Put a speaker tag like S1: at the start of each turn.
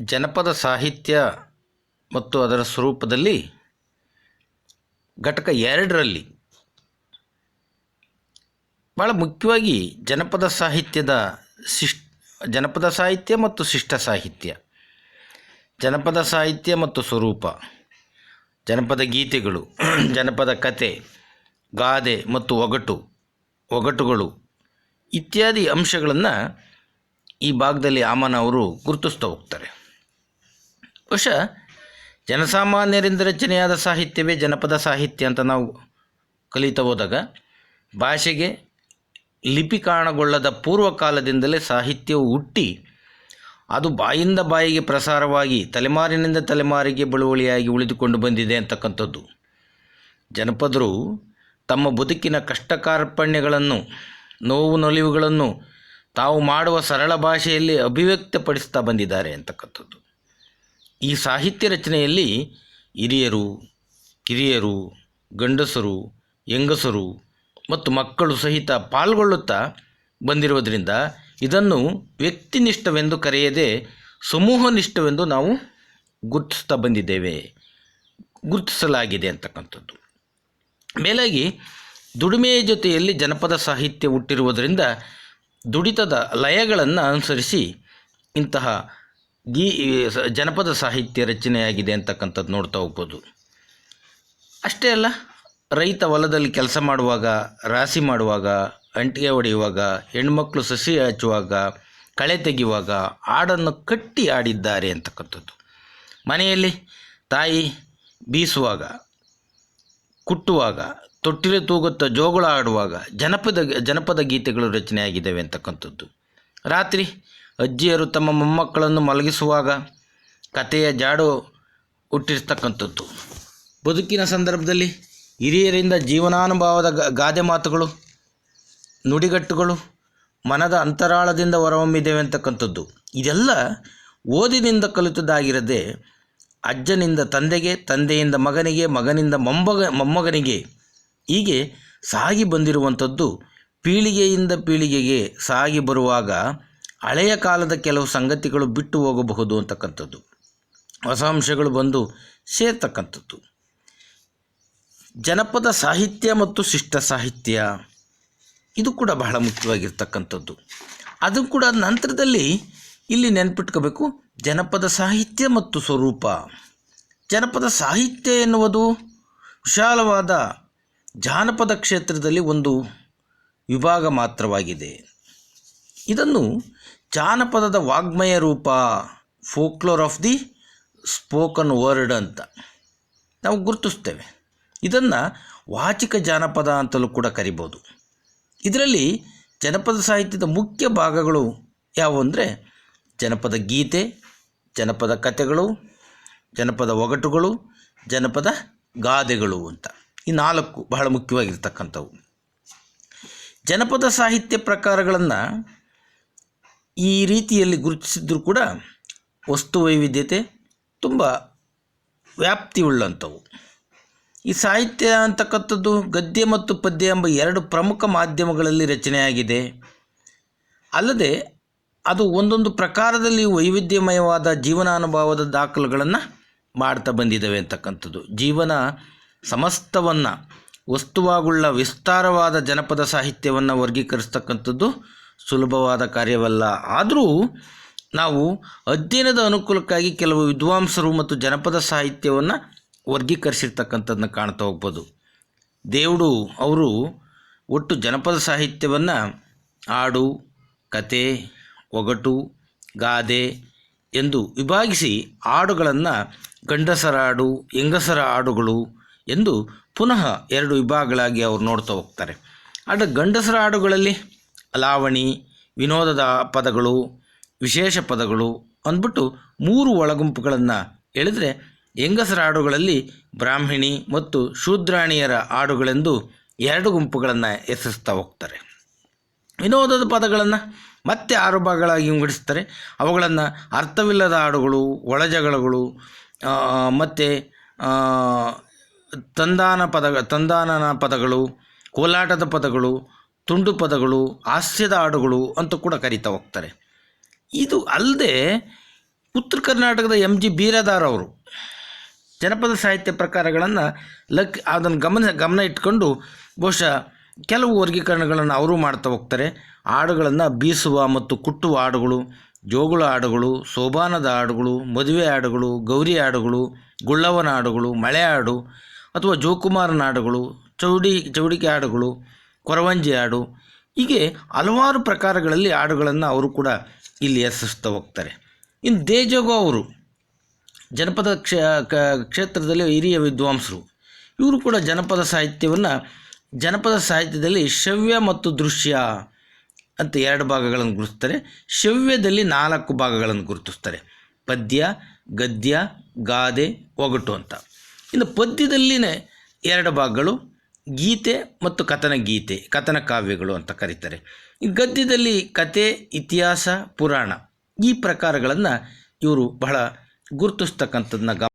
S1: ಜನಪದ ಸಾಹಿತ್ಯ ಮತ್ತು ಅದರ ಸ್ವರೂಪದಲ್ಲಿ ಘಟಕ ಎರಡರಲ್ಲಿ ಭಾಳ ಮುಖ್ಯವಾಗಿ ಜನಪದ ಸಾಹಿತ್ಯದ ಶಿಷ್ ಜನಪದ ಸಾಹಿತ್ಯ ಮತ್ತು ಶಿಷ್ಟ ಸಾಹಿತ್ಯ, ಜನಪದ ಸಾಹಿತ್ಯ ಮತ್ತು ಸ್ವರೂಪ, ಜನಪದ ಗೀತೆಗಳು, ಜನಪದ ಕತೆ, ಗಾದೆ ಮತ್ತು ಒಗಟು, ಒಗಟುಗಳು ಇತ್ಯಾದಿ ಅಂಶಗಳನ್ನು ಈ ಭಾಗದಲ್ಲಿ ಆಮನ ಅವರು ಗುರುತಿಸ್ತಾ ಹೋಗ್ತಾರೆ. ಬಹುಶಃ ಜನಸಾಮಾನ್ಯರಿಂದ ರಚನೆಯಾದ ಸಾಹಿತ್ಯವೇ ಜನಪದ ಸಾಹಿತ್ಯ ಅಂತ ನಾವು ಕಲಿತಾ ಹೋದಾಗ ಭಾಷೆಗೆ ಲಿಪಿ ಕಾರಣಗೊಳ್ಳದ ಪೂರ್ವಕಾಲದಿಂದಲೇ ಸಾಹಿತ್ಯವು ಹುಟ್ಟಿ ಅದು ಬಾಯಿಂದ ಬಾಯಿಗೆ ಪ್ರಸಾರವಾಗಿ ತಲೆಮಾರಿನಿಂದ ತಲೆಮಾರಿಗೆ ಬಳುವಳಿಯಾಗಿ ಉಳಿದುಕೊಂಡು ಬಂದಿದೆ ಅಂತಕ್ಕಂಥದ್ದು. ಜನಪದರು ತಮ್ಮ ಬದುಕಿನ ಕಷ್ಟ ಕಾರ್ಪಣ್ಯಗಳನ್ನು ನೋವು ನಲಿವುಗಳನ್ನು ತಾವು ಮಾಡುವ ಸರಳ ಭಾಷೆಯಲ್ಲಿ ಅಭಿವ್ಯಕ್ತಪಡಿಸ್ತಾ ಬಂದಿದ್ದಾರೆ ಅಂತಕ್ಕಂಥದ್ದು. ಈ ಸಾಹಿತ್ಯ ರಚನೆಯಲ್ಲಿ ಹಿರಿಯರು, ಕಿರಿಯರು, ಗಂಡಸರು, ಹೆಂಗಸರು ಮತ್ತು ಮಕ್ಕಳು ಸಹಿತ ಪಾಲ್ಗೊಳ್ಳುತ್ತಾ ಬಂದಿರುವುದರಿಂದ ಇದನ್ನು ವ್ಯಕ್ತಿನಿಷ್ಠವೆಂದು ಕರೆಯದೆ ಸಮೂಹನಿಷ್ಠವೆಂದು ನಾವು ಗುರುತಿಸ್ತಾ ಬಂದಿದ್ದೇವೆ. ಗುರುತಿಸಲಾಗಿದೆ ಅಂತಕ್ಕಂಥದ್ದು. ಮೇಲಾಗಿ ದುಡಿಮೆಯ ಜೊತೆಯಲ್ಲಿ ಜನಪದ ಸಾಹಿತ್ಯ ಹುಟ್ಟಿರುವುದರಿಂದ ದುಡಿತದ ಲಯಗಳನ್ನು ಅನುಸರಿಸಿ ಇಂತಹ ಗೀ ಜನಪದ ಸಾಹಿತ್ಯ ರಚನೆಯಾಗಿದೆ ಅಂತಕ್ಕಂಥದ್ದು ನೋಡ್ತಾ ಹೋಗ್ಬೋದು. ಅಷ್ಟೇ ಅಲ್ಲ, ರೈತ ಹೊಲದಲ್ಲಿ ಕೆಲಸ ಮಾಡುವಾಗ, ರಾಶಿ ಮಾಡುವಾಗ, ಅಂಟಿಗೆ ಹೊಡೆಯುವಾಗ, ಹೆಣ್ಮಕ್ಳು ಸಸಿ ಹಚ್ಚುವಾಗ, ಕಳೆ ತೆಗೆಯುವಾಗ ಹಾಡನ್ನು ಕಟ್ಟಿ ಆಡಿದ್ದಾರೆ ಅಂತಕ್ಕಂಥದ್ದು. ಮನೆಯಲ್ಲಿ ತಾಯಿ ಬೀಸುವಾಗ, ಕುಟ್ಟುವಾಗ, ತೊಟ್ಟಿಲೆ ತೂಗುತ್ತಾ ಜೋಗುಳ ಆಡುವಾಗ ಜನಪದ ಜನಪದ ಗೀತೆಗಳು ರಚನೆಯಾಗಿದ್ದಾವೆ ಅಂತಕ್ಕಂಥದ್ದು. ರಾತ್ರಿ ಅಜ್ಜಿಯರು ತಮ್ಮ ಮೊಮ್ಮಕ್ಕಳನ್ನು ಮಲಗಿಸುವಾಗ ಕಥೆಯ ಜಾಡು ಹುಟ್ಟಿರ್ತಕ್ಕಂಥದ್ದು. ಬದುಕಿನ ಸಂದರ್ಭದಲ್ಲಿ ಹಿರಿಯರಿಂದ ಜೀವನಾನುಭವದ ಗಾದೆ ಮಾತುಗಳು, ನುಡಿಗಟ್ಟುಗಳು, ಮನದ ಅಂತರಾಳದಿಂದ ಹೊರಹೊಮ್ಮಿದ್ದೇವೆ ಅಂತಕ್ಕಂಥದ್ದು. ಇದೆಲ್ಲ ಓದಿನಿಂದ ಕಲಿತದ್ದಾಗಿರದೆ ಅಜ್ಜನಿಂದ ತಂದೆಗೆ, ತಂದೆಯಿಂದ ಮಗನಿಗೆ, ಮಗನಿಂದ ಮೊಮ್ಮಗ, ಮೊಮ್ಮಗನಿಗೆ ಹೀಗೆ ಸಾಗಿ ಬಂದಿರುವಂಥದ್ದು. ಪೀಳಿಗೆಯಿಂದ ಪೀಳಿಗೆಗೆ ಸಾಗಿ ಬರುವಾಗ ಹಳೆಯ ಕಾಲದ ಕೆಲವು ಸಂಗತಿಗಳು ಬಿಟ್ಟು ಹೋಗಬಹುದು ಅಂತಕ್ಕಂಥದ್ದು. ಹೊಸ ಅಂಶಗಳು ಬಂದು ಸೇರ್ತಕ್ಕಂಥದ್ದು. ಜನಪದ ಸಾಹಿತ್ಯ ಮತ್ತು ಶಿಷ್ಟ ಸಾಹಿತ್ಯ, ಇದು ಕೂಡ ಬಹಳ ಮುಖ್ಯವಾಗಿರ್ತಕ್ಕಂಥದ್ದು. ಅದು ಕೂಡ ನಂತರದಲ್ಲಿ ಇಲ್ಲಿ ನೆನ್ಪಿಟ್ಕೋಬೇಕು, ಜನಪದ ಸಾಹಿತ್ಯ ಮತ್ತು ಸ್ವರೂಪ. ಜನಪದ ಸಾಹಿತ್ಯ ಎನ್ನುವುದು ವಿಶಾಲವಾದ ಜಾನಪದ ಕ್ಷೇತ್ರದಲ್ಲಿ ಒಂದು ವಿಭಾಗ ಮಾತ್ರವಾಗಿದೆ. ಇದನ್ನು ಜಾನಪದದ ವಾಗ್ಮಯ ರೂಪ folklore of the spoken word ಅಂತ ನಾವು ಗುರುತಿಸ್ತೇವೆ. ಇದನ್ನು ವಾಚಿಕ ಜಾನಪದ ಅಂತಲೂ ಕೂಡ ಕರಿಬೋದು. ಇದರಲ್ಲಿ ಜನಪದ ಸಾಹಿತ್ಯದ ಮುಖ್ಯ ಭಾಗಗಳು ಯಾವುವಂದರೆ ಜನಪದ ಗೀತೆ, ಜನಪದ ಕಥೆಗಳು, ಜನಪದ ಒಗಟುಗಳು, ಜನಪದ ಗಾದೆಗಳು ಅಂತ. ಈ ನಾಲ್ಕು ಬಹಳ ಮುಖ್ಯವಾಗಿರ್ತಕ್ಕಂಥವು. ಜನಪದ ಸಾಹಿತ್ಯ ಪ್ರಕಾರಗಳನ್ನು ಈ ರೀತಿಯಲ್ಲಿ ಗುರುತಿಸಿದ್ರೂ ಕೂಡ ವಸ್ತು ವೈವಿಧ್ಯತೆ ತುಂಬ ವ್ಯಾಪ್ತಿಯುಳ್ಳಂಥವು. ಈ ಸಾಹಿತ್ಯ ಅಂತಕ್ಕಂಥದ್ದು ಗದ್ಯ ಮತ್ತು ಪದ್ಯ ಎಂಬ ಎರಡು ಪ್ರಮುಖ ಮಾಧ್ಯಮಗಳಲ್ಲಿ ರಚನೆಯಾಗಿದೆ. ಅಲ್ಲದೆ ಅದು ಒಂದೊಂದು ಪ್ರಕಾರದಲ್ಲಿ ವೈವಿಧ್ಯಮಯವಾದ ಜೀವನಾನುಭವದ ದಾಖಲೆಗಳನ್ನು ಮಾಡ್ತಾ ಬಂದಿದ್ದಾವೆ ಅಂತಕ್ಕಂಥದ್ದು. ಜೀವನ ಸಮಸ್ತವನ್ನು ವಸ್ತುವಾಗುಳ್ಳ ವಿಸ್ತಾರವಾದ ಜನಪದ ಸಾಹಿತ್ಯವನ್ನು ವರ್ಗೀಕರಿಸ್ತಕ್ಕಂಥದ್ದು ಸುಲಭವಾದ ಕಾರ್ಯವಲ್ಲ. ಆದರೂ ನಾವು ಅಧ್ಯಯನದ ಅನುಕೂಲಕ್ಕಾಗಿ ಕೆಲವು ವಿದ್ವಾಂಸರು ಮತ್ತು ಜನಪದ ಸಾಹಿತ್ಯವನ್ನು ವರ್ಗೀಕರಿಸಿರ್ತಕ್ಕಂಥದ್ದನ್ನ ಕಾಣ್ತಾ ಹೋಗ್ಬೋದು. ದೇವುಡು ಅವರು ಒಟ್ಟು ಜನಪದ ಸಾಹಿತ್ಯವನ್ನು ಹಾಡು, ಕತೆ, ಒಗಟು, ಗಾದೆ ಎಂದು ವಿಭಾಗಿಸಿ ಹಾಡುಗಳನ್ನು ಗಂಡಸರ ಹಾಡು, ಹೆಂಗಸರ ಹಾಡುಗಳು ಎಂದು ಪುನಃ ಎರಡು ವಿಭಾಗಗಳಾಗಿ ಅವರು ನೋಡ್ತಾ ಹೋಗ್ತಾರೆ. ಆದರೆ ಗಂಡಸರ ಹಾಡುಗಳಲ್ಲಿ ಲಾವಣಿ, ವಿನೋದದ ಪದಗಳು, ವಿಶೇಷ ಪದಗಳು ಅಂದ್ಬಿಟ್ಟು ಮೂರು ಒಳಗುಂಪುಗಳನ್ನು ಹೇಳಿದರೆ ಹೆಂಗಸರ ಹಾಡುಗಳಲ್ಲಿ ಬ್ರಾಹ್ಮಿಣಿ ಮತ್ತು ಶೂದ್ರಾಣಿಯರ ಹಾಡುಗಳೆಂದು ಎರಡು ಗುಂಪುಗಳನ್ನು ಹೆಸರಿಸ್ತಾ ಹೋಗ್ತಾರೆ. ವಿನೋದದ ಪದಗಳನ್ನು ಮತ್ತೆ ಆರು ಭಾಗಗಳಾಗಿ ವಿಂಗಡಿಸ್ತಾರೆ. ಅವುಗಳನ್ನು ಅರ್ಥವಿಲ್ಲದ ಹಾಡುಗಳು ಒಳಜಗಳಗಳು ಮತ್ತು ತಂದಾನ ಪದ, ತಂದಾನನ ಪದಗಳು, ಕೋಲಾಟದ ಪದಗಳು ತುಂಡು ಪದಗಳು, ಹಾಸ್ಯದ ಹಾಡುಗಳು ಅಂತ ಕೂಡ ಕರಿತಾ ಹೋಗ್ತಾರೆ. ಇದು ಅಲ್ಲದೆ ಉತ್ತರ ಕರ್ನಾಟಕದ ಎಂ ಜಿ ಬೀರದಾರ್ ಅವರು ಜನಪದ ಸಾಹಿತ್ಯ ಪ್ರಕಾರಗಳನ್ನು ಲಕ್ ಅದನ್ನು ಗಮನ ಗಮನ ಇಟ್ಕೊಂಡು ಬಹುಶಃ ಕೆಲವು ವರ್ಗೀಕರಣಗಳನ್ನು ಅವರು ಮಾಡ್ತಾ ಹೋಗ್ತಾರೆ. ಹಾಡುಗಳನ್ನು ಬೀಸುವ ಮತ್ತು ಕುಟ್ಟುವ ಹಾಡುಗಳು, ಜೋಗುಳ ಹಾಡುಗಳು, ಸೋಬಾನದ ಹಾಡುಗಳು, ಮದುವೆ ಹಾಡುಗಳು, ಗೌರಿ ಹಾಡುಗಳು ಗುಳ್ಳವನ ಹಾಡುಗಳು, ಮಳೆ ಹಾಡು ಅಥವಾ ಜೋಕುಮಾರನ ಹಾಡುಗಳು, ಚೌಡಿ, ಚೌಡಿಕೆ ಹಾಡುಗಳು ಕೊರವಂಜಿ ಹಾಡು ಹೀಗೆ ಹಲವಾರು ಪ್ರಕಾರಗಳಲ್ಲಿ ಹಾಡುಗಳನ್ನು ಅವರು ಕೂಡ ಇಲ್ಲಿ ಹೆಸರಿಸ್ತಾ ಹೋಗ್ತಾರೆ. ಇನ್ನು ದೇಜಗೋ ಅವರು, ಜನಪದ ಕ್ಷೇ ಕ್ಷೇತ್ರದಲ್ಲಿ ಹಿರಿಯ ವಿದ್ವಾಂಸರು. ಇವರು ಕೂಡ ಜನಪದ ಸಾಹಿತ್ಯವನ್ನು, ಜನಪದ ಸಾಹಿತ್ಯದಲ್ಲಿ ಶವ್ಯ ಮತ್ತು ದೃಶ್ಯ ಅಂತ ಎರಡು ಭಾಗಗಳನ್ನು ಗುರುತಿಸ್ತಾರೆ. ಶವ್ಯದಲ್ಲಿ ನಾಲ್ಕು ಭಾಗಗಳನ್ನು ಗುರುತಿಸ್ತಾರೆ. ಪದ್ಯ, ಗದ್ಯ, ಗಾದೆ, ಒಗಟು ಅಂತ. ಇನ್ನು ಪದ್ಯದಲ್ಲಿನೇ ಎರಡು ಭಾಗಗಳು ಗೀತೆ ಮತ್ತು ಕಥನ ಗೀತೆ, ಕಥನ ಕಾವ್ಯಗಳು ಅಂತ ಕರೀತಾರೆ. ಗದ್ಯದಲ್ಲಿ ಕತೆ, ಇತಿಹಾಸ, ಪುರಾಣ ಈ ಪ್ರಕಾರಗಳನ್ನು ಇವರು ಬಹಳ ಗುರುತಿಸ್ತಕ್ಕಂಥದ್ದನ್ನ ಗ